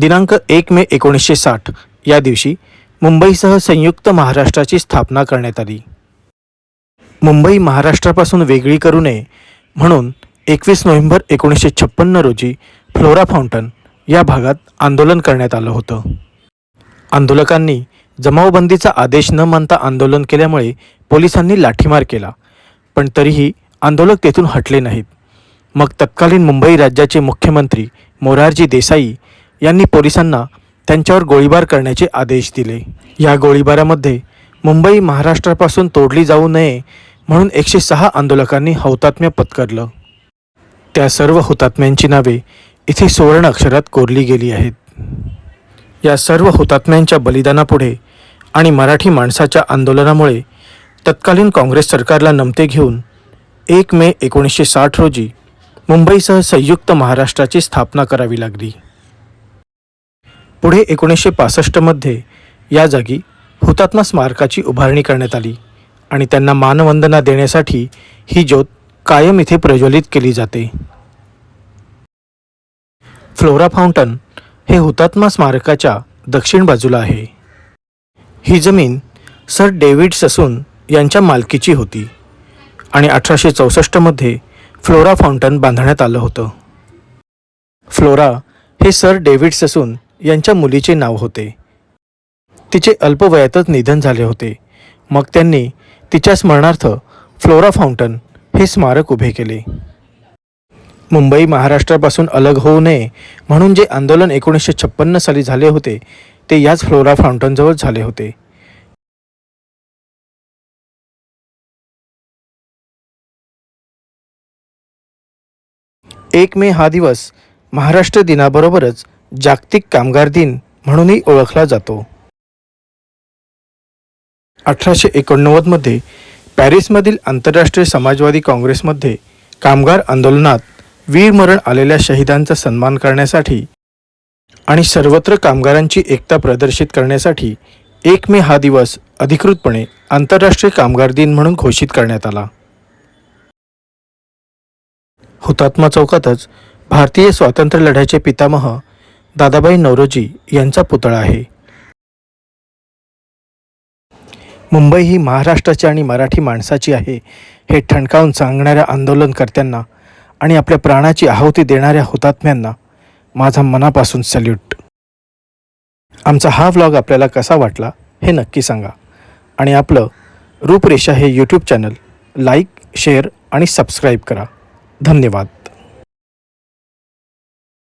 दिनांक एक मे एकोणीसशे साठ. या दिवशी मुंबईसह संयुक्त महाराष्ट्राची स्थापना करण्यात आली. मुंबई महाराष्ट्रापासून वेगळी करू नये म्हणून एकवीस नोव्हेंबर एकोणीसशे छप्पन्न रोजी फ्लोरा फाउंटन या भागात आंदोलन करण्यात आलं होतं. आंदोलकांनी जमावबंदीचा आदेश न मानता आंदोलन केल्यामुळे पोलिसांनी लाठीमार केला पण तरीही आंदोलक तेथून हटले नाहीत. मग तत्कालीन मुंबई राज्याचे मुख्यमंत्री मोरारजी देसाई यांनी पोलिसांना त्यांच्यावर गोळीबार करण्याचे आदेश दिले. या गोळीबारामध्ये मुंबई महाराष्ट्रापासून तोडली जाऊ नये म्हणून एकशे सहा आंदोलकांनी हौतात्म्य पत्करलं. त्या सर्व हुतात्म्यांची नावे इथे सुवर्ण अक्षरात कोरली गेली आहेत. या सर्व हुतात्म्यांच्या बलिदानापुढे आणि मराठी माणसाच्या आंदोलनामुळे तत्कालीन काँग्रेस सरकारला नमते घेऊन एक मे एकोणीसशे साठ रोजी मुंबईसह संयुक्त महाराष्ट्राची स्थापना करावी लागली. पुढे एकोणीसशे पासष्टमध्ये या जागी हुतात्मा स्मारकाची उभारणी करण्यात आली आणि त्यांना मानवंदना देण्यासाठी ही ज्योत कायम इथे प्रज्वलित केली जाते. फ्लोरा फाउंटन हे हुतात्मा स्मारकाच्या दक्षिण बाजूला आहे. ही जमीन सर डेव्हिड ससून यांच्या मालकीची होती आणि अठराशे चौसष्टमध्ये फ्लोरा फाउंटन बांधण्यात आलं होतं. फ्लोरा हे सर डेव्हिड ससून यांच्या मुलीचे नाव होते. तिचे अल्पवयातच निधन झाले होते. मग त्यांनी तिच्या स्मरणार्थ फ्लोरा फाउंटन हे स्मारक उभे केले. मुंबई महाराष्ट्रापासून अलग होऊ नये म्हणून जे आंदोलन एकोणीसशे छप्पन्न साली झाले होते ते याच फ्लोरा फाउंटनजवळ झाले होते. एक मे हा दिवस महाराष्ट्र दिनाबरोबरच जागतिक कामगार दिन म्हणूनही ओळखला जातो. अठराशे एकोणनव्वदमध्ये पॅरिसमधील आंतरराष्ट्रीय समाजवादी काँग्रेसमध्ये कामगार आंदोलनात वीरमरण आलेल्या शहीदांचा सन्मान करण्यासाठी आणि सर्वत्र कामगारांची एकता प्रदर्शित करण्यासाठी एक मे हा दिवस अधिकृतपणे आंतरराष्ट्रीय कामगार दिन म्हणून घोषित करण्यात आला. हुतात्मा चौकातच भारतीय स्वातंत्र्य लढ्याचे पितामह दादाबाई नवरोजी यांचा पुतळा आहे. मुंबई ही महाराष्ट्राची आणि मराठी माणसाची आहे हे ठणकावून सांगणाऱ्या आंदोलनकर्त्यांना आणि आपल्या प्राणाची आहुती देणाऱ्या हुतात्म्यांना माझा मनापासून सल्यूट. आमचा हा व्लॉग आपल्याला कसा वाटला हे नक्की सांगा आणि आपलं रूपरेषा हे यूट्यूब चॅनल लाईक शेअर आणि सबस्क्राईब करा. धन्यवाद.